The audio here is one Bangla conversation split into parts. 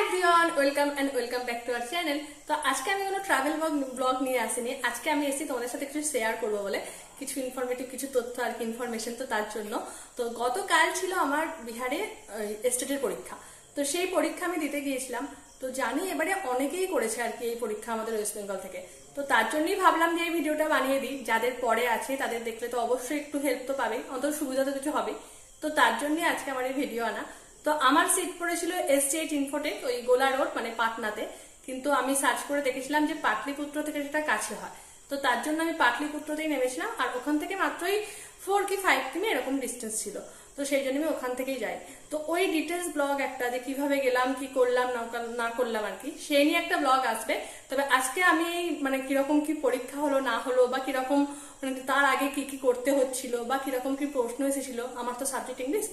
Everyone welcome and welcome back to our channel তো আজকে আমি কোনো ট্রাভেল ব্লগ নিয়ে আসিনি। আজকে আমি এসেছি তোমাদের সাথে কিছু শেয়ার করব বলে। কিছু ইনফরমেটিভ কিছু তথ্য আর কি ইনফরমেশন তো তার জন্য। তো গতকাল ছিল আমার বিহারে স্টেটের পরীক্ষা। তো সেই পরীক্ষা আমি দিতে গিয়েছিলাম। তো জানি এবারে অনেকেই করেছে আর কি এই পরীক্ষা আমাদের ওয়েস্ট বেঙ্গল থেকে। তো তার জন্যই ভাবলাম যে এই ভিডিওটা বানিয়ে দিই। যাদের পরে আছে, তাদের দেখলে তো অবশ্যই একটু হেল্প তো পাবে অন্তত সুবিধা তো কিছু হবে তো তার জন্যই আজকে আমার এই ভিডিও আনা। তো আমার সিট পড়েছিল এস টি এইট ইনফোটেক ওই গোলা রোড মানে পাটনাতে। কিন্তু আমি সার্চ করে দেখেছিলাম যে পাটলিপুত্র থেকে সেটা কাছে হয়। তো তার জন্য আমি পাটলিপুত্রতেই নেমেছিলাম। আর ওখান থেকে মাত্রই ফোর কি ফাইভ কিমি এরকম ডিস্টেন্স ছিল। তো সেই জন্য আমি ওখান থেকেই যাই। তো ওই ডিটেলস ব্লগ একটা যে কীভাবে গেলাম, কি করলাম, না করলাম আর কি, সেই নিয়ে একটা ব্লগ আসবে। তবে আজকে আমি মানে কীরকম কি পরীক্ষা হলো, না হলো, বা কীরকম মানে তার আগে কি কি করতে হচ্ছিল, বা কীরকম কি প্রশ্ন এসেছিল, আমার তো সাবজেক্ট ইংলিশ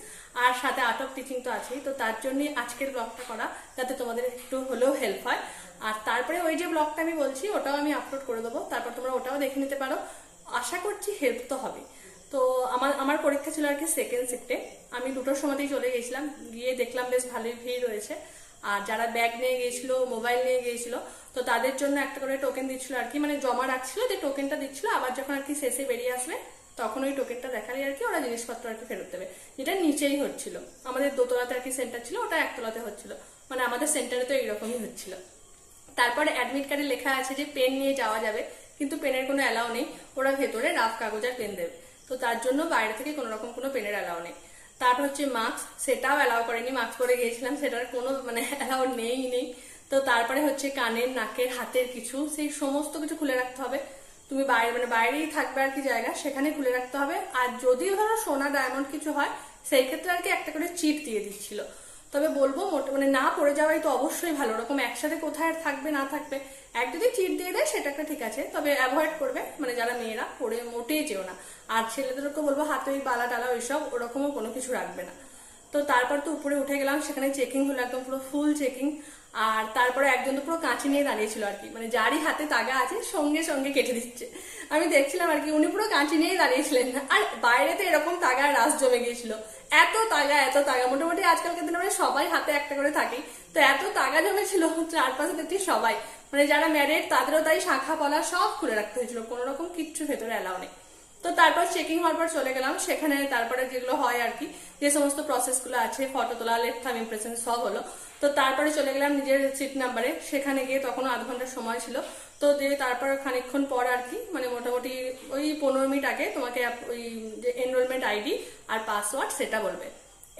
আর সাথে আর্ট অফ টিচিং তো আছেই। তো তার জন্যই আজকের ব্লগটা করা, যাতে তোমাদের একটু হলেও হেল্প হয়। আর তারপরে ওই যে ব্লগটা আমি বলছি, ওটাও আমি আপলোড করে দেবো। তারপর তোমরা ওটাও দেখে নিতে পারো। আশা করছি হেল্প তো হবে তো আমার আমার পরীক্ষা ছিল আর কি সেকেন্ড শিফটে আমি দুটোর সময়তেই চলে গেছিলাম গিয়ে দেখলাম বেশ ভালোই ভিড় রয়েছে। আর যারা ব্যাগ নিয়ে গিয়েছিল মোবাইল নিয়ে গিয়েছিল, তো তাদের জন্য একটা করে টোকেন দিচ্ছিল আর কি। মানে জমা রাখছিল, যে টোকেনটা দিচ্ছিল, আবার যখন আর কি শেষে বেরিয়ে আসবে, তখন ওই টোকেনটা দেখালে আর কি ওরা জিনিসপত্র আর কি ফেরত দেবে। যেটা নিচেই হচ্ছিল। আমাদের দোতলাতে আর কি সেন্টার ছিল, ওটা একতলাতে হচ্ছিল। মানে আমাদের সেন্টারে তো এইরকমই হচ্ছিল। তারপরে অ্যাডমিট কার্ডে লেখা আছে যে পেন নিয়ে যাওয়া যাবে, কিন্তু পেনের কোনো অ্যালাউ নেই। ওরা ভেতরে রাফ কাগজ আর পেন দেবে। তো তার জন্য বাইরে থেকে কোনো রকম কোনো পেনের অ্যালাউ নেই। তারপর হচ্ছে মাস্ক, সেটাও অ্যালাউ করেনি, মাস্ক পরে গিয়েছিলাম, সেটার কোনো মানে অ্যালাউ নেই নেই। তো তারপরে হচ্ছে কানের, নাকের, হাতের কিছু, সেই সমস্ত কিছু খুলে রাখতে হবে। তুমি বাইরে মানে বাইরেই থাকবে আর কি জায়গা, সেখানে খুলে রাখতে হবে। আর যদি ধরো সোনা ডায়মন্ড কিছু হয়, সেই ক্ষেত্রে আর কি একটা করে চিট দিয়ে দিচ্ছিল। তবে বলব মানে না পড়ে যাওয়াই তো অবশ্যই ভালো। ওরকম একসাথে কোথায় আর থাকবে, না থাকবে, এক যদি চিট দিয়ে দেয়, সেটা একটা ঠিক আছে। তবে অ্যাভয়েড করবে মানে যারা মেয়েরা, পড়ে মোটেই যেও না। আর ছেলেদেরকে বলব, হাতে ওই বালা টালা ওইসব, ওরকমও কোনো কিছু রাখবে না। তো তারপর তো উপরে উঠে গেলাম, সেখানে চেকিং হলো, একদম পুরো ফুল চেকিং আর তারপরে একজন তো পুরো কাঁচি নিয়ে দাঁড়িয়েছিল আর কি। মানে যারই হাতে তাগা আছে, সঙ্গে সঙ্গে কেটে দিচ্ছে। আমি দেখছিলাম আর কি, উনি পুরো কাঁচি নিয়েই দাঁড়িয়েছিলেন। আর বাইরে তো এরকম তাগার রাস জমে গিয়েছিল। এত তাগা এত তাগা। মোটামুটি আজকালকার দিনে মানে সবাই হাতে একটা করে থাকি। তো এত তাগা জমেছিল, চারপাশে দেখছি সবাই। মানে যারা ম্যারেড তাদেরও তাই শাখা, পলা সব খুলে রাখতে হয়েছিল। কোনো রকম কিচ্ছু ভেতরে অ্যালাউ নেই। তো তারপর চেকিং হওয়ার পর চলে গেলাম। সেখানে তারপরে যেগুলো হয় আর কি, যে সমস্ত প্রসেসগুলো আছে ফটো তোলা লেফট থাম ইমপ্রেশন সব হলো। তো তারপরে চলে গেলাম নিজের সিট নাম্বারে সেখানে গিয়ে তখনও আধ ঘণ্টার সময় ছিল। তো দিয়ে তারপর খানিকক্ষণ পর আর কি মানে মোটামুটি ওই পনেরো মিনিট আগে তোমাকে ওই যে এনরোলমেন্ট আইডি আর পাসওয়ার্ড সেটা বলবে।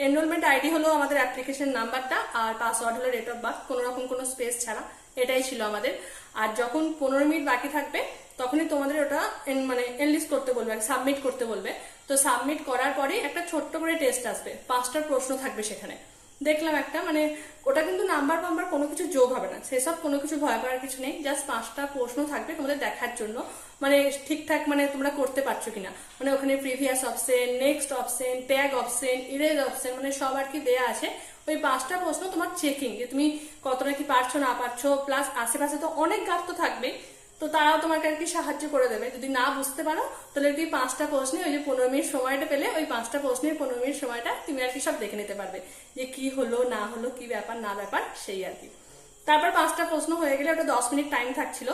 এনরোলমেন্ট আইডি হলো আমাদের অ্যাপ্লিকেশন নাম্বারটা আর পাসওয়ার্ড হলো ডেট অফ বার্থ কোনো রকম কোনো স্পেস ছাড়া। এটাই ছিল আমাদের। আর যখন পনেরো মিনিট বাকি থাকবে তখনই তোমাদের ওটা মানে এনলিস্ট করতে বলবে সাবমিট করতে বলবে। তো সাবমিট করার পরে একটা ছোট্ট করে টেস্ট আসবে। পাঁচটা প্রশ্ন থাকবে সেখানে। দেখলাম একটা মানে ওটা কিন্তু নাম্বার ফাম্বার কোনো কিছু যোগ হবে না। সেসব কোনো কিছু ভয় করার কিছু নেই। জাস্ট পাঁচটা প্রশ্ন থাকবে তোমাদের দেখার জন্য। মানে ঠিকঠাক মানে তোমরা করতে পারছ কিনা। মানে ওখানে previous option next option tag option erase option মানে সব আর কি দেয়া আছে। ওই পাঁচটা প্রশ্ন তোমার চেকিং যে তুমি কতটা কি পারছ, না পারছ। প্লাস আশেপাশে তো অনেক গাছ তো থাকবে তো তারাও তোমাকে আর কি সাহায্য করে দেবে। যদি না বুঝতে পারো, তাহলে তুই পাঁচটা প্রশ্নে ওই যে পনেরো মিনিট সময়টা পেলে ওই পাঁচটা প্রশ্নের পনেরো মিনিট সময়টা তুমি আর কি সব দেখে নিতে পারবে। যে কি হলো, না হলো, কি ব্যাপার, না ব্যাপার, সেই আর কি। তারপর পাঁচটা প্রশ্ন হয়ে গেলে ওটা দশ মিনিট টাইম থাকছিল।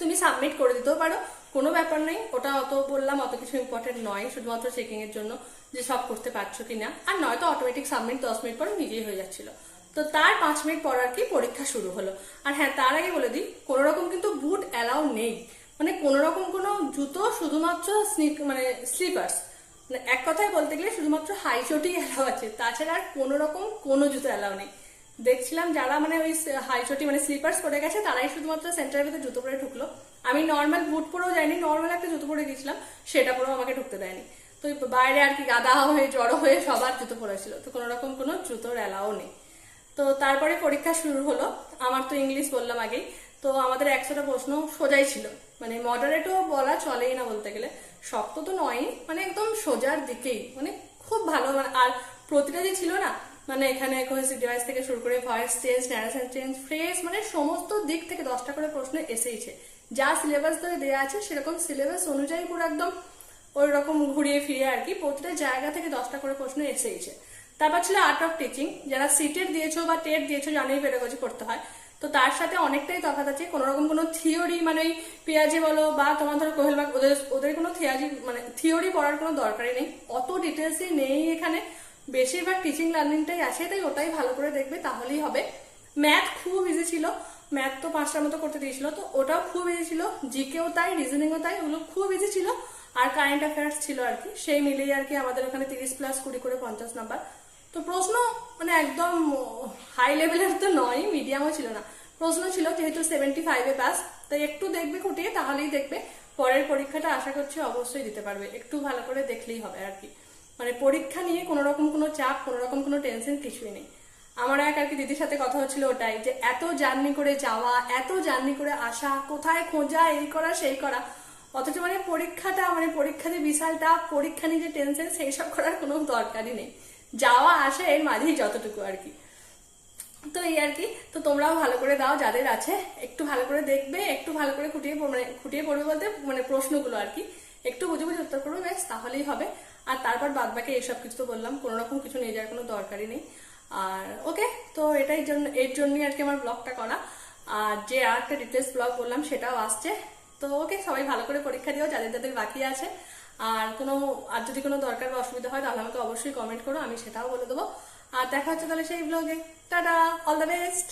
তুমি সাবমিট করে দিতেও পারো, কোনো ব্যাপার নেই। ওটা অত বললাম, অত কিছু ইম্পর্টেন্ট নয়, শুধুমাত্র চেকিং এর জন্য যে সব করতে পারছ কিনা। আর নয়তো অটোমেটিক সাবমিট দশ মিনিট পর নিজেই হয়ে যাচ্ছিল। তো তার পাঁচ মিনিট পর আর কি পরীক্ষা শুরু হলো। আর হ্যাঁ তার আগে বলে দিই কোনো রকম কিন্তু বুট অ্যালাউ নেই। মানে কোনো রকম কোনো জুতো শুধুমাত্র স্নিক মানে স্লিপার্স মানে এক কথায় বলতে গেলে শুধুমাত্র হাই চটি অ্যালাউ আছে। তাছাড়া আর কোনো রকম কোনো জুতো অ্যালাউ নেই। দেখছিলাম যারা মানে ওই হাই চটি মানে স্লিপার্স পরে গেছে, তারাই শুধুমাত্র সেন্টারের ভিতরে জুতো পরে ঢুকলো। আমি নর্মাল বুট পরেও যাইনি নর্মাল একটা জুতো পরে গেছিলাম, সেটা পরেও আমাকে ঢুকতে দেয়নি। তো বাইরে আর কি গাদা হয়ে, জড়ো হয়ে সবার জুতো পরেছিল। তো কোনো রকম কোনো জুতোর অ্যালাও নেই। তো তারপরে পরীক্ষা শুরু হলো। আমার তো ইংলিশ বললাম আগেই। তো আমাদের একশোটা প্রশ্ন সোজাই ছিল। মানে মডারেটও বলা চলেই না বলতে গেলে। শক্ত তো নয় মানে একদম সোজার দিকেই। মানে খুব ভালো মানে আর প্রতিটা যে ছিল না মানে এখানে ডিভাইস থেকে শুরু করে voice change narration change phrase মানে সমস্ত দিক থেকে দশটা করে প্রশ্ন এসেইছে। যা সিলেবাস ধরে দেওয়া আছে, সেরকম সিলেবাস অনুযায়ী পুরো একদম ওই রকম ঘুরিয়ে ফিরে আর কি, প্রতিটা জায়গা থেকে দশটা করে প্রশ্ন এসেইছে। তারপর ছিল আর্ট অফ টিচিং যারা সিটেট দিয়েছ বা টেট দিয়েছ জানোই পেডাগজি করতে হয়। তো তার সাথে অনেকটাই তফাৎ আছে কোনো রকম কোনো থিওরি মানে ওই পেঁয়াজি বলো বা তোমার ধরো কোহেলবাগ ওদের ওদের কোনো থিয়াজি মানে থিওরি পড়ার কোনো দরকারই নেই। অত ডিটেলসই নেই এখানে। বেশিরভাগ টিচিং লার্নিংটাই আছে, তাই ওটাই ভালো করে দেখবে, তাহলেই হবে। ম্যাথ খুব ইজি ছিল। ম্যাথ তো পাঁচটার মতো করতে দিয়েছিল, তো ওটাও খুব ইজি ছিল। জিকেও তাই রিজনিংও তাই, ওগুলো খুব ইজি ছিল। আর কারেন্ট অ্যাফেয়ার্স ছিল আর কি, সেই মিলিয়ে আর কি আমাদের ওখানে তিরিশ প্লাস কুড়ি করে পঞ্চাশ নাম্বার তো প্রশ্ন মানে একদম হাই লেভেলের তো নয় মিডিয়ামও ছিল না। প্রশ্ন ছিল যেহেতু সেভেন্টি ফাইভে পাস তাই একটু দেখবে খুঁটিয়ে, তাহলেই দেখবে। পরের পরীক্ষাটা আশা করছি অবশ্যই দিতে পারবে। একটু ভালো করে দেখলেই হবে আর কি। মানে পরীক্ষা নিয়ে কোনো রকম কোনো চাপ, কোনো রকম কোনো টেনশন কিছুই নেই। আমার এক আর কি দিদির সাথে কথা হচ্ছিল ওটাই, যে এত জার্নি করে যাওয়া, এত জার্নি করে আসা, কোথায় খোঁজা, এই করা, সেই করা। অথচ মানে পরীক্ষাটা মানে পরীক্ষাতে বিশালটা, পরীক্ষা নিয়ে যে টেনশন সেই সব করার কোনো দরকারই নেই। যাওয়া আসা এর মাঝেই যতটুকু আর কি। তো এই আর কি, তো তোমরাও ভালো করে দাও, যাদের আছে, একটু ভালো করে দেখবে, একটু ভালো করে খুঁটিয়ে মানে খুঁটিয়ে পড়বে বলতে মানে প্রশ্নগুলো আর কি। একটু বুঝে বুঝে উত্তর করবে, ব্যাস, তাহলেই হবে। আর তারপর বাদ বাকি এইসব কিছু তো বললাম, কোনো রকম কিছু নিয়ে যাওয়ার কোনো দরকারই নেই। আর, ওকে, তো এটাই জন্য, এর জন্যই আর কি আমার ব্লগটা করা। আর যে আর একটা ডিটেলস ব্লগ বললাম, সেটাও আসছে। তো ওকে, সবাই ভালো করে পরীক্ষা দিও, যাদের যাদের বাকি আছে। আর কোনো, আর যদি কোনো দরকার বা অসুবিধা হয়, তাহলে আমাকে অবশ্যই কমেন্ট করো, আমি সেটাও বলে দেবো। আর দেখা হচ্ছে তাহলে সেই ব্লগে টাটা! All the best